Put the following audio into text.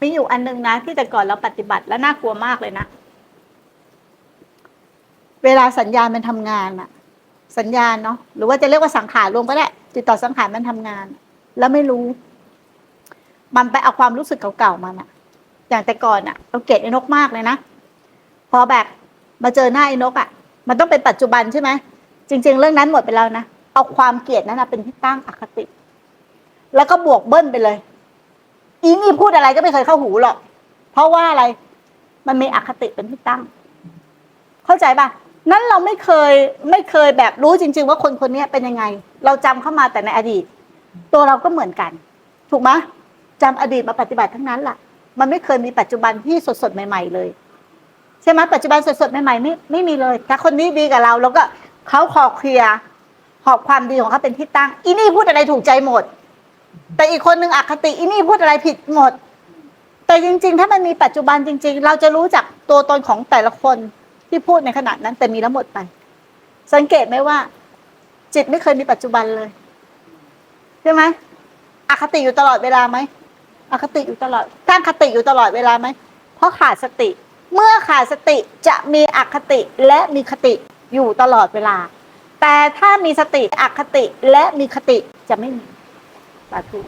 มีอยู่อันหนึงนะที่แต่ก่อนเราปฏิบัติแล้วน่ากลัวมากเลยนะ เวลาสัญญาณมันทำงานอะสัญญาณเนาะหรือว่าจะเรียกว่าสังขารรวมก็ได้ติดต่อสังขารมันทำงาน แล้วไม่รู้ มันไปเอาความรู้สึกเก่าๆมันอะอย่างแต่ก่อนอะเราเกลียดไอ้นกมากเลยนะพอแบบมาเจอหน้าไอ้นกอะมันต้องเป็นปัจจุบันใช่ไหมจริง ๆ เรื่องนั้นหมดไปแล้วนะเอาความเกลียดนั้นนะเป็นที่ตั้งอคติ แล้วก็บวกเบิ้ลไปเลย อีนี่พูดอะไรก็ไม่เคยเข้าหูหรอก เพราะว่าอะไร มันมีอคติเป็นที่ตั้ง เข้าใจปะนั้นเราไม่เคยไม่เคยแบบรู้จริง ๆ ว่าคนคนนี้เป็นยังไง เราจำเข้ามาแต่ในอดีต ตัวเราก็เหมือนกัน ถูกไหมจำอดีตมาปฏิบัติทั้งนั้นแหละมันไม่เคยมีปัจจุบันที่สดๆใหม่ ๆ เลยใช่ไหมปัจจุบันสดๆใหม่ๆไม่ไม่มีเลย ถ้าคนนี้ดีกับเราแล้วก็เขาขอเคลียร์หอบความดีของเขาเป็นที่ตั้ง อีนี่พูดอะไรถูกใจหมด แต่อีกคนหนึ่งอคติอีนี่พูดอะไรผิดหมด แต่จริง ๆ ถ้ามันมีปัจจุบันจริง ๆ เราจะรู้จักตัวตนของแต่ละคนที่พูดในขณะนั้น แต่มีแล้วหมดไป สังเกตไหมว่า จิตไม่เคยมีปัจจุบันเลยใช่ไหมอคติอยู่ตลอดเวลาไหมอคติอยู่ตลอดตั้งคติอยู่ตลอดเวลาไหมเพราะขาดสติ เมื่อขาดสติจะมีอคติและมีคติอยู่ตลอดเวลา แต่ถ้ามีสติอคติและมีคติจะไม่มี à tous.